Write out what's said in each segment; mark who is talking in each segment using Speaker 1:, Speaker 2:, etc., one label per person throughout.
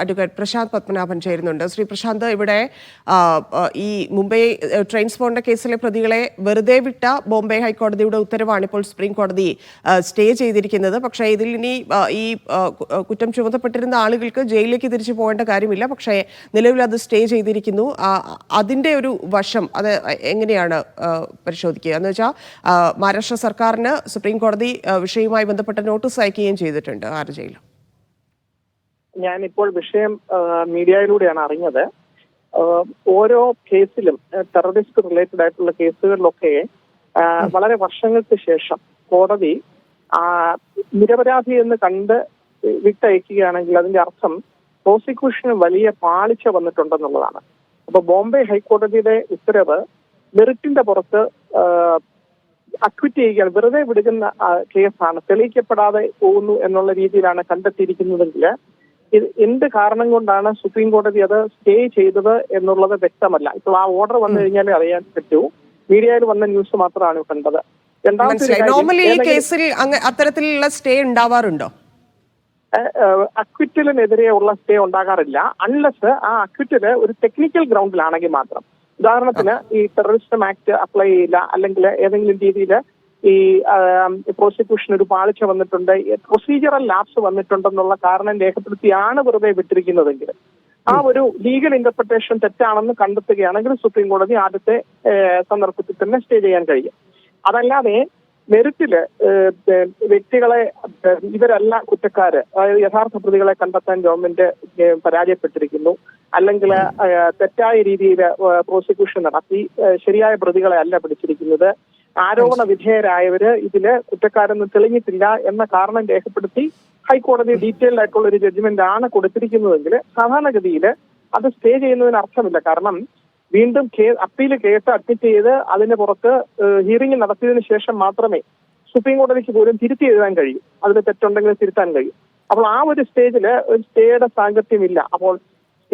Speaker 1: Advocate Prashant Padmanabhan ചേരുന്നുണ്ട്. ശ്രീ പ്രശാന്ത് ഇവിടെ ഈ മുംബൈ ട്രെയിൻ സ്ഫോടന കേസിലെ പ്രതികളെ വെറുതെ വിട്ട ബോംബെ ഹൈക്കോടതിയുടെ ഉത്തരവാണ് ഇപ്പോൾ സുപ്രീം കോടതി സ്റ്റേ ചെയ്തിരിക്കുന്നത്. പക്ഷേ ഇതിൽ ഇനി ഈ കുറ്റം ചുമത്തപ്പെട്ടിരുന്ന ആളുകൾക്ക് ജയിലിലേക്ക് തിരിച്ചു പോകേണ്ട കാര്യമില്ല. പക്ഷേ നിലവിൽ അത് സ്റ്റേ ചെയ്തിരിക്കുന്നു. അതിന്റെ ഒരു വശം അത് എങ്ങനെയാണ് പരിശോധിക്കുക? എന്ന് വെച്ചാൽ മഹാരാഷ്ട്ര സർക്കാരിന് സുപ്രീം കോടതി വിഷയവുമായി ബന്ധപ്പെട്ട നോട്ടീസ് അയക്കുകയും ചെയ്തിട്ടുണ്ട്. ആർ ജയിലും?
Speaker 2: ഞാൻ ഇപ്പോൾ വിഷയം മീഡിയയിലൂടെയാണ് അറിഞ്ഞത്. ഓരോ കേസിലും ടെററിസ്റ്റ് റിലേറ്റഡ് ആയിട്ടുള്ള കേസുകളിലൊക്കെ വളരെ വർഷങ്ങൾക്ക് ശേഷം കോടതി നിരപരാധി എന്ന് കണ്ട് വിട്ടയക്കുകയാണെങ്കിൽ അതിന്റെ അർത്ഥം പ്രോസിക്യൂഷന് വലിയ പാളിച്ച വന്നിട്ടുണ്ടെന്നുള്ളതാണ്. അപ്പൊ ബോംബെ ഹൈക്കോടതിയുടെ ഉത്തരവ് മെറിറ്റിന്റെ പുറത്ത് അക്വിറ്റ് ചെയ്യുകയാണ്. വെറുതെ വിടുന്ന കേസാണ്. തെളിയിക്കപ്പെടാതെ പോകുന്നു എന്നുള്ള രീതിയിലാണ് കണ്ടെത്തിയിരിക്കുന്നതെങ്കിൽ എന്ത് കാരണം കൊണ്ടാണ് സുപ്രീം കോടതി അത് സ്റ്റേ ചെയ്തത് എന്നുള്ളത് വ്യക്തമല്ല. ഇപ്പോൾ ആ ഓർഡർ വന്നു കഴിഞ്ഞാൽ അറിയാൻ പറ്റൂ. മീഡിയയിൽ വന്ന ന്യൂസ് മാത്രമാണ് കണ്ടത്.
Speaker 1: നോർമലി ഈ കേസിൽ അത്തരത്തിലുള്ള സ്റ്റേ ഉണ്ടാവാറുണ്ടോ?
Speaker 2: അക്വിറ്റലിനെതിരെ ഉള്ള സ്റ്റേ ഉണ്ടാകാറില്ല. അൺലെസ് ആ അക്വിറ്റൽ ഒരു ടെക്നിക്കൽ ഗ്രൗണ്ടിലാണെങ്കിൽ മാത്രം. ഉദാഹരണത്തിന് ഈ ടെററിസം ആക്ട് അപ്ലൈ ചെയ്യില്ല. അല്ലെങ്കിൽ ഏതെങ്കിലും രീതിയിൽ ഈ പ്രോസിക്യൂഷൻ ഒരു പാളിച്ച വന്നിട്ടുണ്ട്. പ്രൊസീജിയറൽ ലാപ്സ് വന്നിട്ടുണ്ടെന്നുള്ള കാരണം രേഖപ്പെടുത്തിയാണ് വെറുതെ വിട്ടിരിക്കുന്നതെങ്കിൽ. ആ ഒരു ലീഗൽ ഇന്റർപ്രിട്ടേഷൻ തെറ്റാണെന്ന് കണ്ടെത്തുകയാണെങ്കിൽ സുപ്രീം കോടതി ആദ്യത്തെ സന്ദർഭത്തിൽ തന്നെ സ്റ്റേ ചെയ്യാൻ കഴിയും. അതല്ലാതെ മെറിറ്റിൽ വ്യക്തികളെ ഇവരല്ല കുറ്റക്കാര് അതായത് യഥാർത്ഥ പ്രതികളെ കണ്ടെത്താൻ ഗവൺമെന്റ് പരാജയപ്പെട്ടിരിക്കുന്നു. അല്ലെങ്കിൽ തെറ്റായ രീതിയിൽ പ്രോസിക്യൂഷൻ നടത്തി ശരിയായ പ്രതികളെ അല്ല പിടിച്ചിരിക്കുന്നത്. ആരോപണ വിധേയരായവര് ഇതിൽ കുറ്റക്കാരെന്ന് തെളിഞ്ഞിട്ടില്ല എന്ന കാരണം രേഖപ്പെടുത്തി ഹൈക്കോടതി ഡീറ്റെയിൽഡ് ആയിട്ടുള്ള ഒരു ജഡ്ജ്മെന്റ് ആണ് കൊടുത്തിരിക്കുന്നതെങ്കിൽ സാധാരണഗതിയിൽ അത് സ്റ്റേ ചെയ്യുന്നതിന് അർത്ഥമില്ല. കാരണം വീണ്ടും അപ്പീൽ കേസ് അഡ്മിറ്റ് ചെയ്ത് അതിന് പുറത്ത് ഹിയറിംഗ് നടത്തിയതിനു ശേഷം മാത്രമേ സുപ്രീം കോടതിക്ക് പോലും തിരുത്തി എഴുതാൻ കഴിയും. അതിന് തെറ്റുണ്ടെങ്കിൽ തിരുത്താൻ കഴിയും. അപ്പോൾ ആ ഒരു സ്റ്റേജിൽ ഒരു സ്റ്റേയുടെ സാങ്കത്യമില്ല. അപ്പോൾ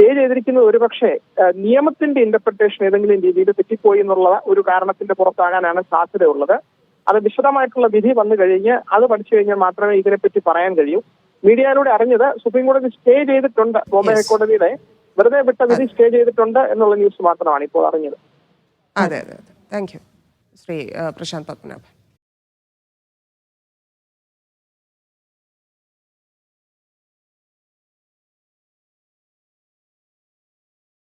Speaker 2: സ്റ്റേ ചെയ്തിരിക്കുന്നത് ഒരുപക്ഷെ പക്ഷേ നിയമത്തിന്റെ ഇന്റർപ്രിട്ടേഷൻ ഏതെങ്കിലും രീതിയിൽ തെറ്റിപ്പോയി എന്നുള്ള ഒരു കാരണത്തിന്റെ പുറത്താകാനാണ് സാധ്യതയുള്ളത്. അത് വിശദമായിട്ടുള്ള വിധി വന്നു കഴിഞ്ഞ് അത് പഠിച്ചു കഴിഞ്ഞാൽ മാത്രമേ ഇതിനെപ്പറ്റി പറയാൻ കഴിയൂ. മീഡിയയിലൂടെ അറിഞ്ഞത് സുപ്രീം കോടതി സ്റ്റേ ചെയ്തിട്ടുണ്ട്. ബോംബെ. ഹൈക്കോടതിയുടെ വെറുതെ വിട്ട വിധി സ്റ്റേ ചെയ്തിട്ടുണ്ട് എന്നുള്ള ന്യൂസ് മാത്രമാണ് ഇപ്പോൾ അറിഞ്ഞത്.
Speaker 1: അതെ അതെ താങ്ക് യു ശ്രീ പ്രശാന്ത് പത്മനാഭൻ.